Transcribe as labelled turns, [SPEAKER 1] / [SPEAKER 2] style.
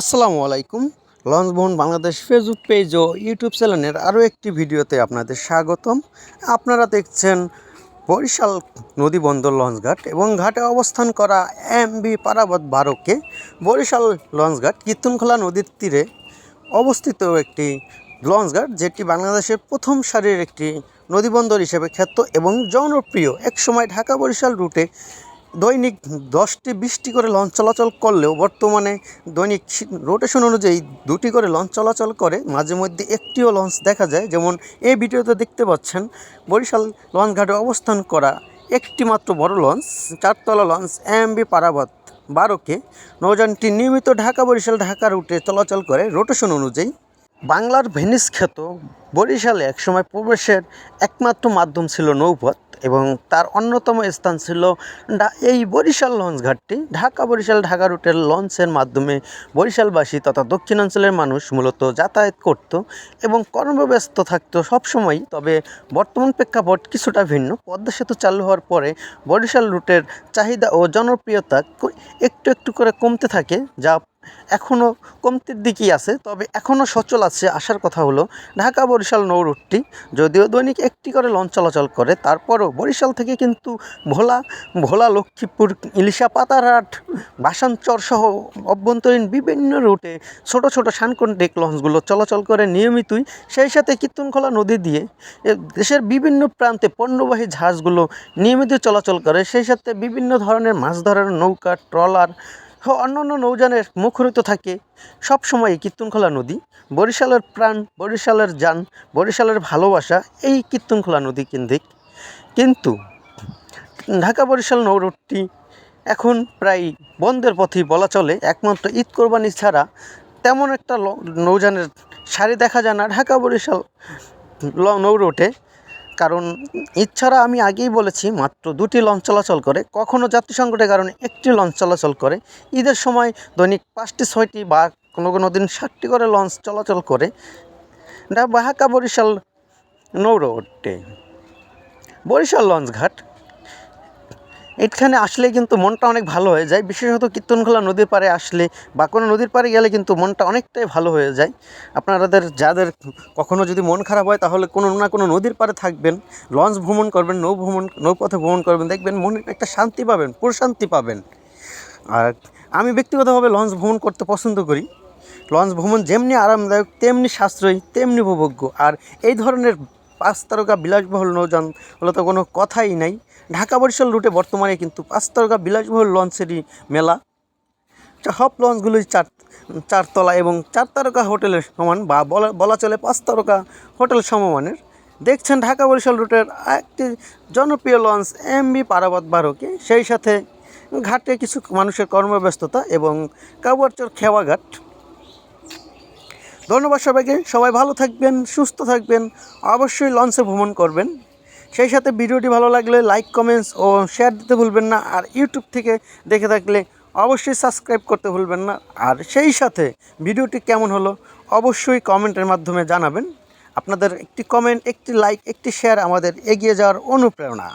[SPEAKER 1] আসসালামু আলাইকুম। লঞ্চ ভবন বাংলাদেশ ফেসবুক পেজ ও ইউটিউব চ্যানেলের আরও একটি ভিডিওতে আপনাদের স্বাগতম। আপনারা দেখছেন বরিশাল নদী বন্দর লঞ্চ ঘাট এবং ঘাটে অবস্থান করা এম বি পারাবত বারোকে বরিশাল লঞ্চ ঘাট কীর্তনখোলা নদীর তীরে অবস্থিত একটি লঞ্চ ঘাট, যেটি বাংলাদেশের প্রথম সারির একটি নদীবন্দর হিসেবে খ্যাত এবং জনপ্রিয়। একসময় ঢাকা বরিশাল রুটে দৈনিক দশটি বিশটি করে লঞ্চ চলাচল করলেও বর্তমানে দৈনিক রোটেশন অনুযায়ী দুটি করে লঞ্চ চলাচল করে। মাঝে মধ্যে একটিও লঞ্চ দেখা যায়। যেমন এই ভিডিওতে দেখতে পাচ্ছেন, বরিশাল লঞ্চ ঘাটে অবস্থান করা একটি মাত্র বড় লঞ্চ, চারতলা লঞ্চ এম বি পারাবত বারোকে। নৌযানটি নিয়মিত ঢাকা, বরিশাল, ঢাকা রুটে চলাচল করে রোটেশন অনুযায়ী। বাংলার ভেনিস খ্যাত বরিশালে একসময় প্রবেশের একমাত্র মাধ্যম ছিল নৌপথ। এবং তার অন্যতম স্থান ছিল এই বরিশাল লঞ্চ ঘাটটি। ঢাকা, বরিশাল, ঢাকা রুটের লঞ্চের মাধ্যমে বরিশালবাসী তথা দক্ষিণাঞ্চলের মানুষ মূলত যাতায়াত করত এবং কর্মব্যস্ত থাকতো সবসময়ই। তবে বর্তমান প্রেক্ষাপট কিছুটা ভিন্ন। পদ্মা সেতু চালু হওয়ার পরে বরিশাল রুটের চাহিদা ও জনপ্রিয়তা একটু একটু করে কমতে থাকে, যা এখনও কমতির দিকেই আছে, তবে এখনও সচল আছে আসার কথা হলো ঢাকা বরিশাল নৌ রুটটি। যদিও দৈনিক একটি করে লঞ্চ চলাচল করে, তারপরও বরিশাল থেকে কিন্তু ভোলা ভোলা, লক্ষ্মীপুর, ইলিশা পাতারহাট, বাসানচর সহ অভ্যন্তরীণ বিভিন্ন রুটে ছোট ছোট সানকন্টেক লঞ্চগুলো চলাচল করে নিয়মিতই। সেই সাথে কীর্তনখোলা নদী দিয়ে দেশের বিভিন্ন প্রান্তে পণ্যবাহী জাহাজগুলো নিয়মিত চলাচল করে, সেই সাথে বিভিন্ন ধরনের মাছ ধরার নৌকা, ট্রলার অন্যান্য নৌযানের মুখরিত থাকে। সবসময় কীর্তনখোলা নদী, বরিশালের প্রাণ, বরিশালের যান বরিশালের ভালোবাসা, এই কীর্তনখোলা নদী কেন্দ্রিক। কিন্তু ঢাকা বরিশাল নৌ রুটটি এখন প্রায় বন্ধের পথেই বলা চলে, একমাত্র ঈদ কোরবানি ছাড়া তেমন একটা নৌযানের সারি দেখা যায় না। ঢাকা বরিশাল ল- নৌ রুটে কারণ এছাড়া আমি আগেই বলেছি, মাত্র দুটি লঞ্চ চলাচল করে কখনও যাত্রী সংকটের কারণে একটি লঞ্চ চলাচল করে। ঈদের সময় দৈনিক পাঁচটি, ছয়টি বা কোনো কোনো দিন ষাটটি করে লঞ্চ চলাচল করে। বাহাকা বরিশাল নৌরোডে বরিশাল লঞ্চ ঘাট। এখানে আসলে কিন্তু মনটা অনেক ভালো হয়ে যায়। বিশেষত কীর্তনখোলা নদীর পাড়ে আসলে বা কোনো নদীর পাড়ে গেলে কিন্তু মনটা অনেকটাই ভালো হয়ে যায়। আপনাদের যাদের কখনো যদি মন খারাপ হয়, তাহলে কোনো না কোনো নদীর পাড়ে থাকবেন, লঞ্চ ভ্রমণ করবেন, নৌ ভ্রমণ, নৌপথে ভ্রমণ করবেন, দেখবেন মনে একটা শান্তি পাবেন প্রশান্তি পাবেন। আর আমি ব্যক্তিগতভাবে লঞ্চ ভ্রমণ করতে পছন্দ করি। লঞ্চ ভ্রমণ যেমনি আরামদায়ক, তেমনি সাশ্রয়ী, তেমনি উপভোগ্য। আর এই ধরনের পাঁচ তারকা বিলাসবহুল নৌযান হলে তো কোনো কথাই নাই। ঢাকা বরিশাল রুটে বর্তমানে কিন্তু পাঁচ তারকা বিলাসবহুল লঞ্চেরই মেলা। সব লঞ্চগুলোই চার, চারতলা এবং চার তারকা হোটেলের সমান বা বলা চলে পাঁচ তারকা হোটেল সমমানের। দেখছেন ঢাকা বরিশাল রুটের একটি জনপ্রিয় লঞ্চ এম বি পারাবত বারোকে। সেই সাথে ঘাটে কিছু মানুষের কর্মব্যস্ততা এবং কাবুয়ারচর খেওয়া ঘাট ধন্যবাদ সবাইকে। সবাই ভালো থাকবেন, সুস্থ থাকবেন, অবশ্যই লঞ্চে ভ্রমণ করবেন। সেই সাথে ভিডিওটি ভালো লাগলে লাইক কমেন্টস ও শেয়ার দিতে ভুলবেন না। আর ইউটিউব থেকে দেখে থাকলে অবশ্যই সাবস্ক্রাইব করতে ভুলবেন না। আর সেই সাথে ভিডিওটি কেমন হলো অবশ্যই কমেন্টের মাধ্যমে জানাবেন। আপনাদের একটি কমেন্ট একটি লাইক একটি শেয়ার আমাদের এগিয়ে যাওয়ার অনুপ্রেরণা।